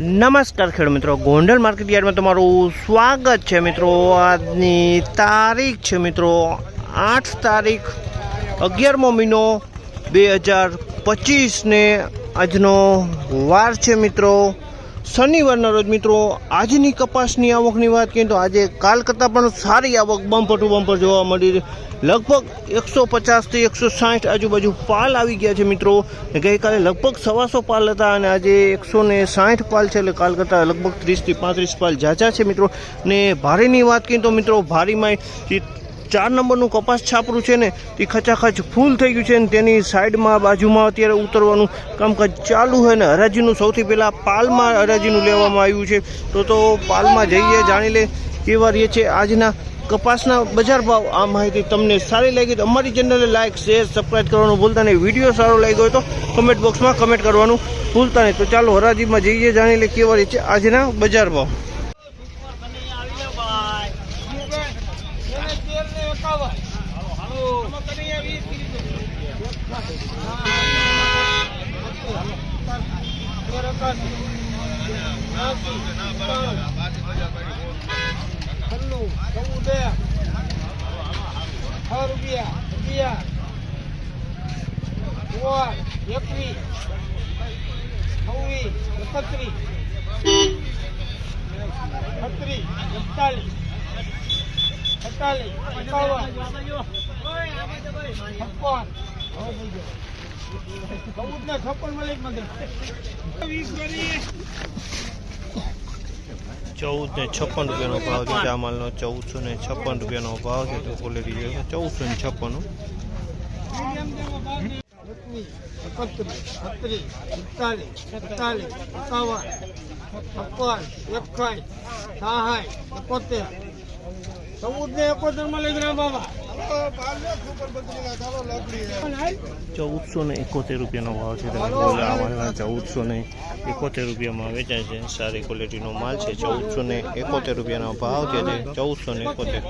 નમસ્કાર ખેડૂત મિત્રો. ગોંડલ માર્કેટ યાર્ડમાં તમારું સ્વાગત છે મિત્રો. આજની તારીખ છે મિત્રો આઠ તારીખ અગિયારમો મહિનો બે હજાર પચીસને આજનો વાર છે મિત્રો. શનિવારના રોજ મિત્રો, આજની કપાસની આવકની વાત કરીએ તો આજે કાલ કરતાં પણ સારી આવક બમ્પર ટુ બમ્પર જોવા મળી રહી. લગભગ એકસો પચાસથી એકસો સાઠ આજુબાજુ પાલ આવી ગયા છે મિત્રો. ગઈકાલે લગભગ સવાસો પાલ હતા અને આજે એકસો ને સાઠ પાલ છે એટલે કાલ કરતાં લગભગ ત્રીસથી પાંત્રીસ પાલ ઝાઝા છે મિત્રો. ને ભારેની વાત કરીએ તો મિત્રો ભારીમાં ચાર નંબરનું કપાસ છાપરું છે ને, તે ખચાખચ ફૂલ થઈ ગયું છે ને તેની સાઈડમાં, બાજુમાં અત્યારે ઉતરવાનું કામકાજ ચાલુ છે ને. હરાજીનું સૌથી પહેલાં પાલમાં હરાજીનું લેવામાં આવ્યું છે. તો તો પાલમાં જઈએ, જાણી લે કેવા રહે છે આજના કપાસના બજાર ભાવ. આ માહિતી તમને સારી લાગી તો અમારી ચેનલને લાઇક શેર સબસ્ક્રાઈબ કરવાનું ભૂલતા નહીં. વીડિયો સારો લાગ્યો હોય તો કમેન્ટ બોક્સમાં કમેન્ટ કરવાનું ભૂલતા નહીં. તો ચાલો હરાજીમાં જઈએ, જાણી લે કેવા રહે છે આજના બજાર ભાવ. એકવીસ છવ્વીસ એકત્રીસ છત્રીસ એકતાલીસ છપ્પન. ચૌદ ને છપ્પન મલિક ચૌદ ને છપ્પન રૂપિયાનો ભાવ છે ચામાલનો ચૌદસો ને છપ્પન રૂપિયાનો ભાવ છે તો ક્વોલિટી જોઈએ. ચૌદસો ને છપ્પન છપ્પન એકાઈ સહાય એકોતેર. ચૌદ ને એકોતેરમાં લઈ ગયા બાબા ચૌદસો ને એકોતેર રૂપિયાનો ભાવ છે. તમે ચૌદસો ને એકોતેર રૂપિયામાં વેચાય છે. સારી ક્વોલિટીનો માલ છે. ચૌદસો ને એકોતેર રૂપિયાનો ભાવ છે જે ચૌદસો ને એકોતેર.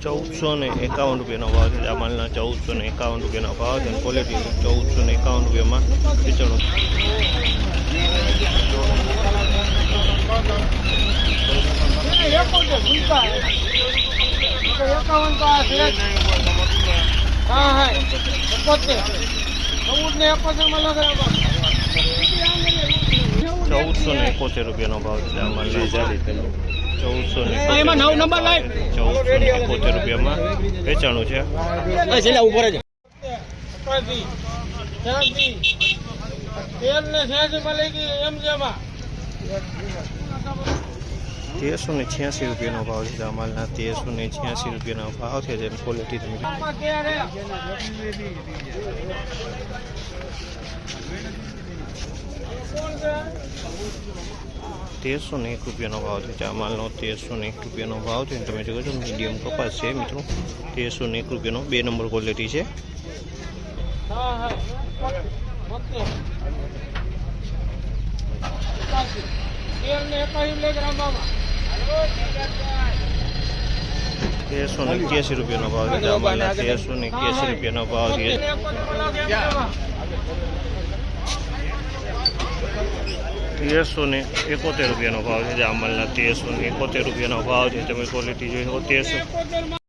ચૌદસો ને એકાવન રૂપિયાનો ભાવ છે. માલના ચૌદસો ને એકાવન રૂપિયાનો ભાવ છે ક્વોલિટી ચૌદસો ને એકાવન રૂપિયામાં વેચાણું એકાવન તો આ છે હા હા. એકોતેર ચૌદસો ને એકોતેર રૂપિયાનો ભાવ છે આ ચૌદસો ને એમાં નવ નંબર લાઈટ. ચૌદસો ને એકોતેર રૂપિયામાં. વેચાણું છે. તેર ને છ્યાસી માં ગઈ એમ જેમાં. તેરસો ને છ્યાસી રૂપિયાનો ભાવ છે આ માલના તેરસો ને છ્યાસી રૂપિયાનો ભાવ છે જેમ ક્વોલિટી તમે તેરસો ને એક રૂપિયાનો ભાવ છે ચા માલનો તેરસો ને એક રૂપિયાનો ભાવ છે. તમે જોયો છો મીડિયમ કપાસ છે મિત્રો. તેરસો ને એક રૂપિયાનો બે નંબર ક્વોલિટી છે. હા લે ગ્રામ એકાસી તેરસો ને એક્યાસી રૂપિયાનો ભાવ છે અમારે તેરસો ને એક્યાસી રૂપિયાનો ભાવ તેરસો ને એકોતેર રૂપિયાનો ભાવ છે જામલના તેરસો ને એકોતેર રૂપિયાનો ભાવ છે, તમે ક્વોલિટી જોઈ શકો. તેરસો